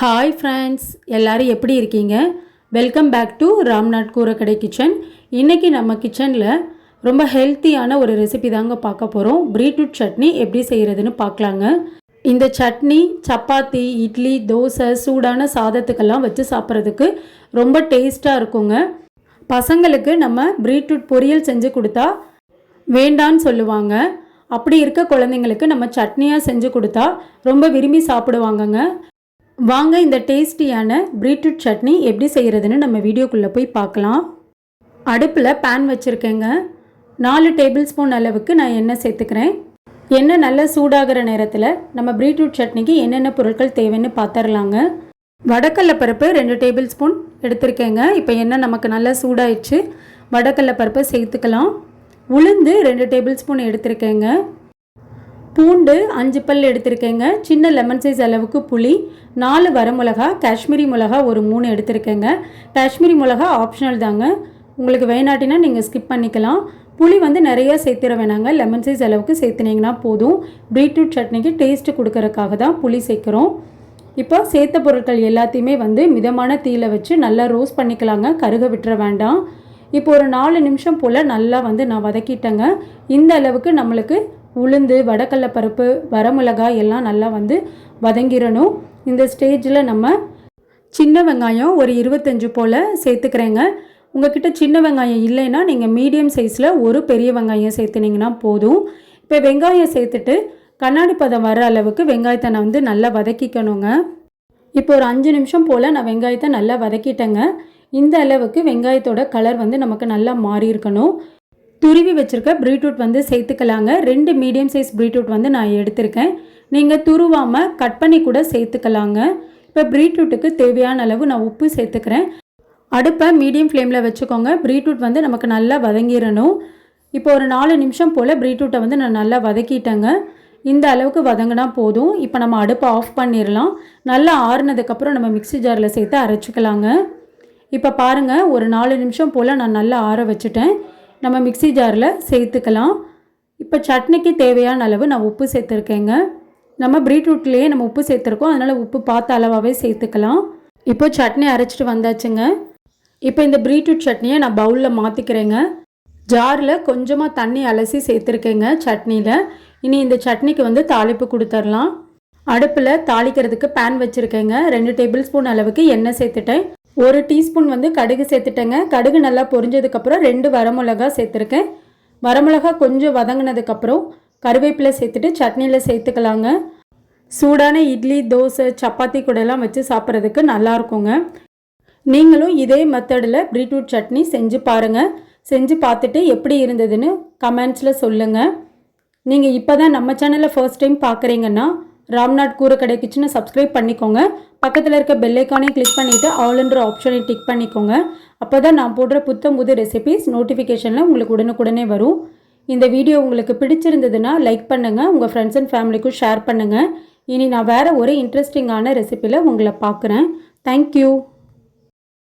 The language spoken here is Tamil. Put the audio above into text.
ஹாய் ஃப்ரெண்ட்ஸ் எல்லோரும் எப்படி இருக்கீங்க? Welcome back to Ramnath Koorakkadai kitchen இன்றைக்கி நம்ம கிச்சனில் ரொம்ப ஹெல்த்தியான ஒரு ரெசிபி தாங்க பார்க்க போகிறோம் பீட்ரூட் சட்னி எப்படி செய்கிறதுன்னு பார்க்கலாங்க. இந்த சட்னி சப்பாத்தி இட்லி தோசை சூடான சாதத்துக்கெல்லாம் வச்சு சாப்பிட்றதுக்கு ரொம்ப டேஸ்ட்டாக இருக்குங்க. பசங்களுக்கு நம்ம பீட்ரூட் பொரியல் செஞ்சு கொடுத்தா வேண்டான்னு சொல்லுவாங்க. அப்படி இருக்க குழந்தைங்களுக்கு நம்ம சட்னியாக செஞ்சு கொடுத்தா ரொம்ப விரும்பி சாப்பிடுவாங்கங்க. வாங்க இந்த டேஸ்டியான பீட்ரூட் சட்னி எப்படி செய்கிறதுன்னு நம்ம வீடியோக்குள்ளே போய் பார்க்கலாம். அடுப்பில் பேன் வச்சுருக்கேங்க. நாலு டேபிள் ஸ்பூன் அளவுக்கு நான் எண்ணெய் சேர்த்துக்கிறேன். எண்ணெய் நல்லா சூடாகிற நேரத்தில் நம்ம பீட்ரூட் சட்னிக்கு என்னென்ன பொருட்கள் தேவைன்னு பார்த்துடலாங்க வடக்கல்ல பருப்பு ரெண்டு டேபிள் ஸ்பூன் எடுத்திருக்கேங்க. இப்போ எண்ணெய் நமக்கு நல்லா சூடாயிடுச்சு. வடக்கல்ல பருப்பை சேர்த்துக்கலாம். உளுந்து ரெண்டு டேபிள் ஸ்பூன் எடுத்திருக்கேங்க. பூண்டு அஞ்சு பல் எடுத்திருக்கேங்க. சின்ன லெமன் சைஸ் அளவுக்கு புளி நாலு வரமிளகா காஷ்மீரி மிளகா ஒரு மூணு எடுத்திருக்கேங்க. காஷ்மீரி மிளகா ஆப்ஷனல் தாங்க. உங்களுக்கு வேணாட்டினா நீங்கள் ஸ்கிப் பண்ணிக்கலாம். புளி வந்து நிறைய சேர்த்துற வேணாங்க. லெமன் சைஸ் அளவுக்கு சேர்த்துனீங்கன்னா போதும். பீட்ரூட் சட்னிக்கு டேஸ்ட்டு கொடுக்கறதுக்காக தான் புளி சேர்க்குறோம். இப்போ சேர்த்த பொருட்கள் எல்லாத்தையுமே வந்து மிதமான தீயில வச்சு நல்லா ரோஸ்ட் பண்ணிக்கலாங்க. கருக விட்டுற வேண்டாம். இப்போ ஒரு நாலு நிமிஷம் போல் நல்லா வந்து நான் வதக்கிட்டேங்க. இந்த அளவுக்கு நம்மளுக்கு உளுந்து வடக்கடலை பருப்பு வரமிளகாய் எல்லாம் நல்லா வந்து வதங்கிடணும் இந்த ஸ்டேஜில் நம்ம சின்ன வெங்காயம் ஒரு இருபத்தஞ்சு போல் சேர்த்துக்கிறேங்க. உங்ககிட்ட சின்ன வெங்காயம் இல்லைன்னா நீங்கள் மீடியம் சைஸில் ஒரு பெரிய வெங்காயம் சேர்த்துனீங்கன்னா போதும். இப்போ வெங்காயம் சேர்த்துட்டு கண்ணாடி பதம் வர அளவுக்கு வெங்காயத்தை நான் வந்து நல்லா வதக்கிக்கணுங்க. இப்போ ஒரு அஞ்சு நிமிஷம் போல் நான் வெங்காயத்தை நல்லா வதக்கிட்டேங்க. இந்த அளவுக்கு வெங்காயத்தோட கலர் வந்து நமக்கு நல்லா மாறி இருக்கணும் துருவி வச்சுருக்க பீட்ரூட் வந்து சேர்த்துக்கலாங்க. ரெண்டு மீடியம் சைஸ் பீட்ரூட் வந்து நான் எடுத்திருக்கேன். நீங்கள் துருவாமல் கட் பண்ணி கூட சேர்த்துக்கலாங்க. இப்போ பீட்ரூட்டுக்கு தேவையான அளவு நான் உப்பு சேர்த்துக்கிறேன். அடுப்பை மீடியம் ஃப்ளேமில் வச்சுக்கோங்க. பீட்ரூட் வந்து நமக்கு நல்லா வதங்கிடணும் இப்போ ஒரு நாலு நிமிஷம் போல் பீட்ரூட்டை வந்து நான் நல்லா வதக்கிட்டேங்க. இந்த அளவுக்கு வதங்கினா போதும். இப்போ நம்ம அடுப்பை ஆஃப் பண்ணிடலாம் நல்லா ஆறுனதுக்கப்புறம் நம்ம மிக்ஸி ஜாரில் சேர்த்து அரைச்சிக்கலாங்க. இப்போ பாருங்கள் ஒரு நாலு நிமிஷம் போல் நான் நல்லா ஆற வச்சுட்டேன். நம்ம மிக்ஸி ஜாரில் சேர்த்துக்கலாம். இப்போ சட்னிக்கு தேவையான அளவு நான் உப்பு சேர்த்துருக்கேங்க. நம்ம பீட்ரூட்லேயே நம்ம உப்பு சேர்த்துருக்கோம். அதனால் உப்பு பார்த்த அளவாகவே சேர்த்துக்கலாம். இப்போ சட்னி அரைச்சிட்டு வந்தாச்சுங்க. இப்போ இந்த பீட்ரூட் சட்னியை நான் பவுலில் மாற்றிக்கிறேங்க ஜாரில் கொஞ்சமாக தண்ணி அலசி சேர்த்துருக்கேங்க சட்னியில். இனி இந்த சட்னிக்கு வந்து தாளிப்பு கொடுத்துர்லாம் அடுப்பில் தாளிக்கிறதுக்கு பேன் வச்சுருக்கேங்க. ரெண்டு டேபிள் ஸ்பூன் அளவுக்கு எண்ணெய் சேர்த்துட்டேன். ஒரு டீஸ்பூன் வந்து கடுகு சேர்த்துட்டேங்க. கடுகு நல்லா பொரிஞ்சதுக்கப்புறம் ரெண்டு வரமிளகா சேர்த்துருக்கேன். வரமிளகா கொஞ்சம் வதங்கினதுக்கப்புறம் கருவேப்பிலை சேர்த்துட்டு சட்னியில் சேர்த்துக்கலாங்க. சூடான இட்லி தோசை சப்பாத்தி கூடலாம் வச்சு சாப்பிட்றதுக்கு நல்லா இருக்குங்க நீங்களும் இதே மெத்தடில் பீட்ரூட் சட்னி செஞ்சு பாருங்கள் செஞ்சு பார்த்துட்டு எப்படி இருந்ததுன்னு கமெண்ட்ஸில் சொல்லுங்கள் நீங்கள் இப்போ தான் நம்ம சேனலை ஃபர்ஸ்ட் டைம் பார்க்குறீங்கன்னா ராம்நாத் கூரக்கடை கிச்சனை சப்ஸ்கிரைப் பண்ணிக்கோங்க. பக்கத்தில் இருக்க பெல்லைக்கானே கிளிக் பண்ணிவிட்டு ஆல்ன்ற ஆப்ஷனை டிக் பண்ணிக்கோங்க. அப்போ தான் நான் போடுற புத்தம் புது ரெசிபிஸ் நோட்டிஃபிகேஷனில் உங்களுக்கு உடனுக்குடனே வரும். இந்த வீடியோ உங்களுக்கு பிடிச்சிருந்ததுன்னா லைக் பண்ணுங்கள் உங்கள் ஃப்ரெண்ட்ஸ் அண்ட் ஃபேமிலிக்கும் ஷேர் பண்ணுங்கள் இனி நான் வேறு ஒரு இன்ட்ரெஸ்டிங்கான ரெசிப்பியில் உங்களை பார்க்குறேன். தேங்க்யூ